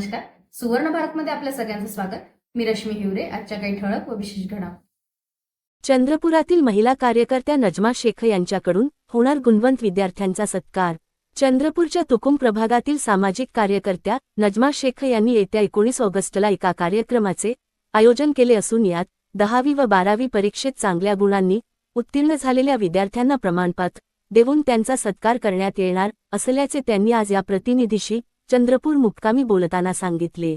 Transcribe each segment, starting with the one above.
नमस्कार. सुवर्ण भारतमध्ये आपल्या सगळ्यांचं स्वागत. मी रश्मी हिवरे आजच्या काही ठळक व विशेष घडामोडी. चंद्रपुरातील महिला कार्यकर्त्या नजमा शेख यांच्याकडून होणार गुणवंत विद्यार्थ्यांचा सत्कार. चंद्रपूरच्या तुकुम प्रभागातील सामाजिक कार्यकर्त्या नजमा शेख यांनी येत्या एकोणीस ऑगस्टला एका कार्यक्रमाचे आयोजन केले असून यात दहावी व बारावी परीक्षेत चांगल्या गुणांनी उत्तीर्ण झालेल्या विद्यार्थ्यांना प्रमाणपत्र देऊन त्यांचा सत्कार करण्यात येणार असल्याचे त्यांनी आज या प्रतिनिधीशी चंद्रपूर मुक्कामी बोलताना सांगितले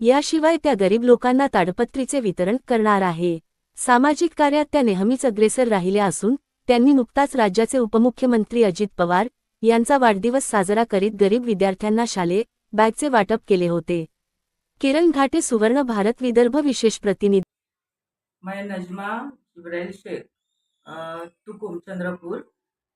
याशिवाय त्या गरीब लोकांना ताडपत्रीचे वितरण करणार आहे. सामाजिक कार्यात त्या नेहमीच अग्रेसर राहिल्या असून त्यांनी नुकताच राज्याचे उपमुख्यमंत्री अजित पवार यांचा वाढदिवस साजरा करीत गरीब विद्यार्थ्यांना शालेय बॅगचे वाटप केले होते. किरण घाटे सुवर्ण भारत विदर्भ विशेष प्रतिनिधी. मैं नजमा इब्राहिम शेख तुकुम चंद्रपुर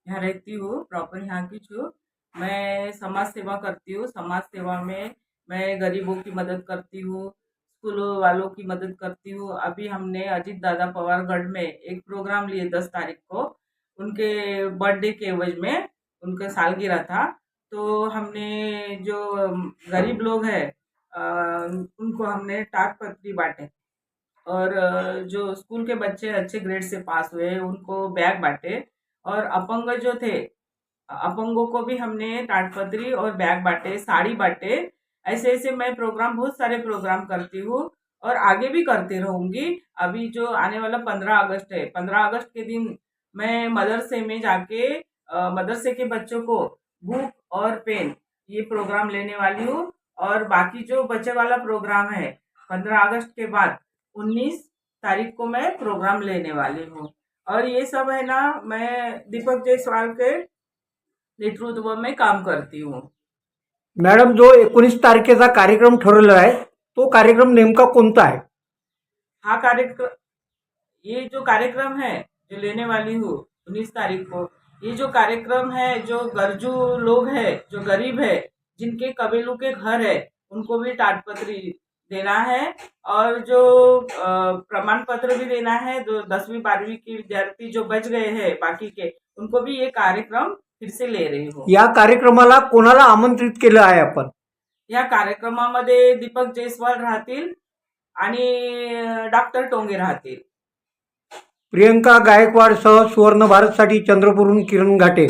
यहाँ रहती हूँ प्रॉपर यहाँ की छू। मैं समाज सेवा करती हूँ, समाज सेवा में मैं गरीबों की मदद करती हूँ, स्कूल वालों की मदद करती हूँ। अभी हमने अजीत दादा पवारगढ़ में एक प्रोग्राम लिए दस तारीख को। उनके बर्थडे के एवज में उनका सालगिरह था। तो हमने जो गरीब लोग हैं उनको हमने टाट पत्री बांटे। और जो स्कूल के बच्चे अच्छे ग्रेड से पास हुए, उनको बैग बांटे। और अपंग जो थे अपंगों को भी हमने ताटपत्री और बैग बांटे, साड़ी बांटे। ऐसे ऐसे मैं प्रोग्राम बहुत सारे प्रोग्राम करती हूँ और आगे भी करती रहूँगी। अभी जो आने वाला पंद्रह अगस्त है, पंद्रह अगस्त के दिन मैं मदरसे में जाके मदरसे के बच्चों को बुक और पेन ये प्रोग्राम लेने वाली हूँ और बाकी जो बच्चे वाला प्रोग्राम है, पंद्रह अगस्त के बाद उन्नीस तारीख को मैं प्रोग्राम लेने वाली हूँ। और ये सब है ना, मैं दीपक जायसवाल के नेतृत्व में काम करती हूँ। मॅडम जो एकोणीस तारखेचा कार्यक्रम ठरवला आहे तो कार्यक्रम नेमका कोणता आहे? हाँ कार्यक्रम ये जो कार्यक्रम है जो लेने वाली हूँ उन्नीस तारीख को ये जो कार्यक्रम है जो गरजू लोग है जो गरीब है जिनके कबीलों के घर है उनको भी ताटपत्री देना है और जो प्रमाण पत्र भी देना है जो दसवीं बारहवीं के विद्यार्थी जो बच गए हैं बाकी के उनको भी ये कार्यक्रम फिर से ले रही हूँ। या कार्यक्रमाला कोणाला आमंत्रित केलं आहे आपण? या कार्यक्रमामध्ये दीपक जयस्वाल राहतील आणि डॉक्टर टोंगे राहतील. प्रियंका गायकवाड सह सुवर्ण भारतसाठी चंद्रपूरहून किरण घाटे.